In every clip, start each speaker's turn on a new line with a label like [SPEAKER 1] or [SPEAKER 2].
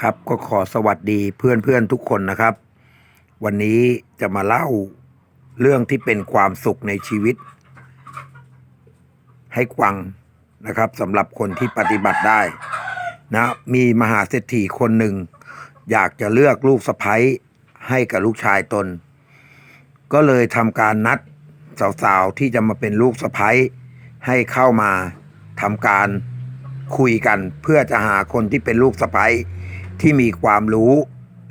[SPEAKER 1] ครับก็ขอสวัสดีเพื่อนๆทุกคนนะครับ วันนี้จะมาเล่าเรื่องที่เป็นความสุขในชีวิต ให้ฟังนะครับสำหรับคนที่ปฏิบัติได้นะมีมหาเศรษฐีคนหนึ่ง อยากจะเลือกลูกสะใภ้ให้กับลูกชายตน ก็เลยทำการนัดสาวๆที่จะมาเป็นลูกสะใภ้ให้เข้ามาทำการคุยกันเพื่อจะหาคนที่เป็นลูกสะใภ้ ที่มีความรู้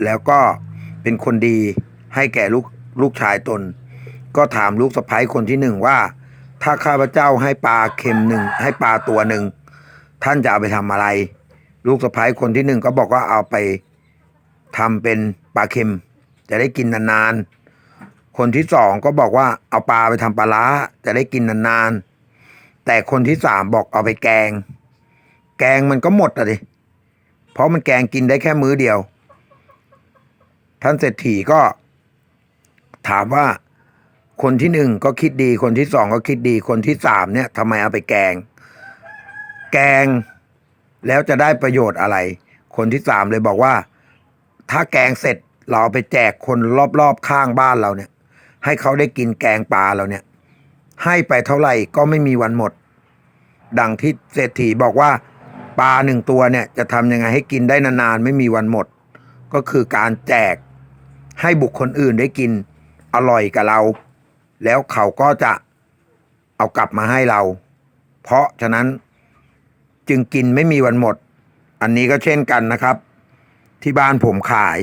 [SPEAKER 1] แล้วก็เป็นคนดีให้แก่ลูกลูกชายตน ก็ถามลูกสะใภ้คนที่หนึ่งว่า ถ้าข้าพเจ้าให้ปลาเค็มหนึ่งให้ปลาตัวหนึ่งท่านจะเอาไปทำอะไร ลูกสะใภ้คนที่หนึ่งก็บอกว่าเอาไปทำเป็นปลาเค็ม จะได้กินนานๆ คนที่สองก็บอกว่าเอาปลาไปทำปลาล้าจะได้กินนานๆ แต่คนที่สามบอกเอาไปแกง แกงมันก็หมดอะดิ เพราะมันแกงกินได้แค่มื้อเดียว ท่านเศรษฐีก็ ถามว่า คนที่หนึ่งก็คิดดี คนที่สองก็คิดดี คนที่สามเนี่ยทำไมเอาไปแกง แกงแล้วจะได้ประโยชน์อะไร คนที่สามเลยบอกว่า ถ้าแกงเสร็จเราเอาไปแจกคนรอบๆข้างบ้านเราเนี่ย ให้เขาได้กินแกงปลาเราเนี่ย ให้ไปเท่าไหร่ก็ไม่มีวันหมด ดังที่เศรษฐีบอกว่า ปลาหนึ่งตัวเนี่ยจะทำยังไงให้กินได้นานๆไม่มีวันหมด ก็คือการแจกให้บุคคลอื่นได้กินอร่อยกับเรา แล้วเขาก็จะเอากลับมาให้เรา เพราะฉะนั้นจึงกินไม่มีวันหมด อันนี้ก็เช่นกันนะครับ ที่บ้านผมขาย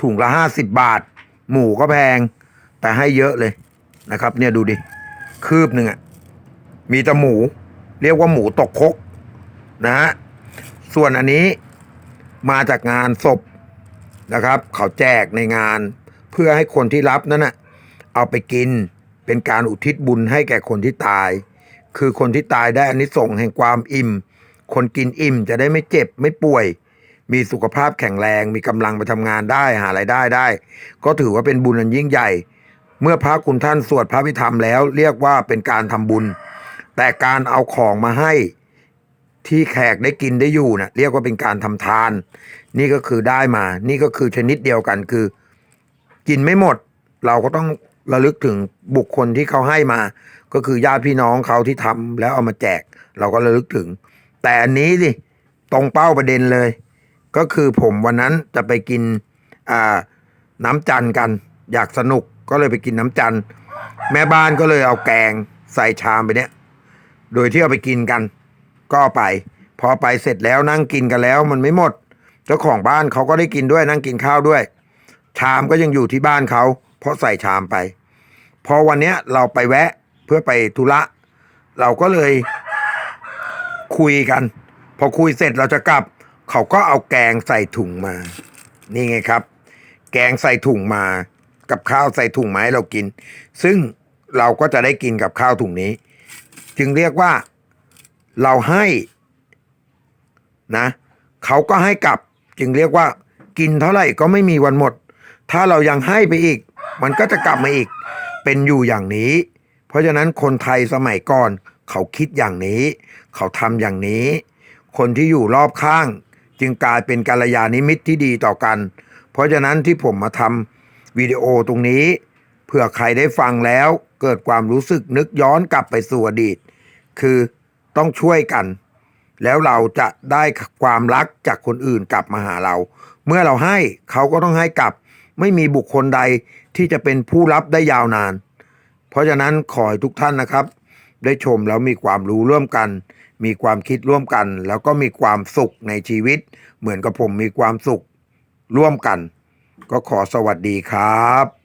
[SPEAKER 1] ถุงละห้าสิบบาท หมูก็แพง แต่ให้เยอะเลยนะครับ เนี่ยดูดิ คืบหนึ่งอะมีแต่หมู เรียกว่าหมูตกคก นะฮะส่วนอันนี้มาจากงานศพนะครับ เขาแจกในงานเพื่อให้คนที่รับนั้นนะเอาไปกินเป็นการอุทิศบุญให้แก่คนที่ตาย คือคนที่ตายได้อันนี้ส่งแห่งความอิ่ม คนกินอิ่มจะได้ไม่เจ็บไม่ป่วย มีสุขภาพแข็งแรง มีกำลังไปทำงานได้หารายได้ได้ ก็ถือว่าเป็นบุญอันยิ่งใหญ่ เมื่อพระคุณท่านสวดพระพิธรรมแล้ว เรียกว่าเป็นการทำบุญ แต่การเอาของมาให้ ที่แขกได้กินได้อยู่นะเรียกว่าเป็นการทำทาน นี่ก็คือได้มา นี่ก็คือชนิดเดียวกันคือ กินไม่หมด เราก็ต้องระลึกถึงบุคคลที่เขาให้มา ก็คือญาติพี่น้องเขาที่ทำแล้วเอามาแจก เราก็ระลึกถึง แต่อันนี้สิตรงเป้าประเด็นเลย ก็คือผมวันนั้นจะไปกินอ่าน้ำจันกัน อยากสนุกก็เลยไปกินน้ำจันแม่บ้านก็เลยเอาแกงใส่ชามไปเนี้ยโดยที่เอาไปกินกัน ก็ไป พอไปเสร็จแล้วนั่งกินกันแล้วมันไม่หมด เจ้าของบ้านเขาก็ได้กินด้วยนั่งกินข้าวด้วย ชามก็ยังอยู่ที่บ้านเขา เพราะใส่ชามไป พอวันเนี้ยเราไปแวะเพื่อไปธุระ เราก็เลยคุยกัน พอคุยเสร็จเราจะกลับ เขาก็เอาแกงใส่ถุงมา นี่ไงครับ แกงใส่ถุงมากับข้าวใส่ถุงมาให้เรากิน ซึ่งเราก็จะได้กินกับข้าวถุงนี้ จึงเรียกว่า เราให้นะเขาก็ให้กลับ จึงเรียกว่า กินเท่าไหร่ก็ไม่มีวันหมด ถ้าเรายังให้ไปอีก มันก็จะกลับมาอีก เป็นอยู่อย่างนี้ เพราะฉะนั้นคนไทยสมัยก่อน เขาคิดอย่างนี้ เขาทำอย่างนี้ คนที่อยู่รอบข้าง จึงกลายเป็นกัลยาณมิตที่ดีต่อกัน เพราะฉะนั้นที่ผมมาทำวิดีโอตรงนี้เผื่อใครได้ฟังแล้วเกิดความรู้สึกนึกย้อนกลับไปสู่อดีต คือ ต้องช่วยกัน แล้วเราจะได้ความรักจากคนอื่นกลับมาหาเรา เมื่อเราให้เขาก็ต้องให้กลับ ไม่มีบุคคลใดที่จะเป็นผู้รับได้ยาวนาน เพราะฉะนั้นขอให้ทุกท่านนะครับ ได้ชมแล้วมีความรู้ร่วมกัน มีความคิดร่วมกัน แล้วก็มีความสุขในชีวิต เหมือนกับผมมีความสุขร่วมกัน ก็ขอสวัสดีครับ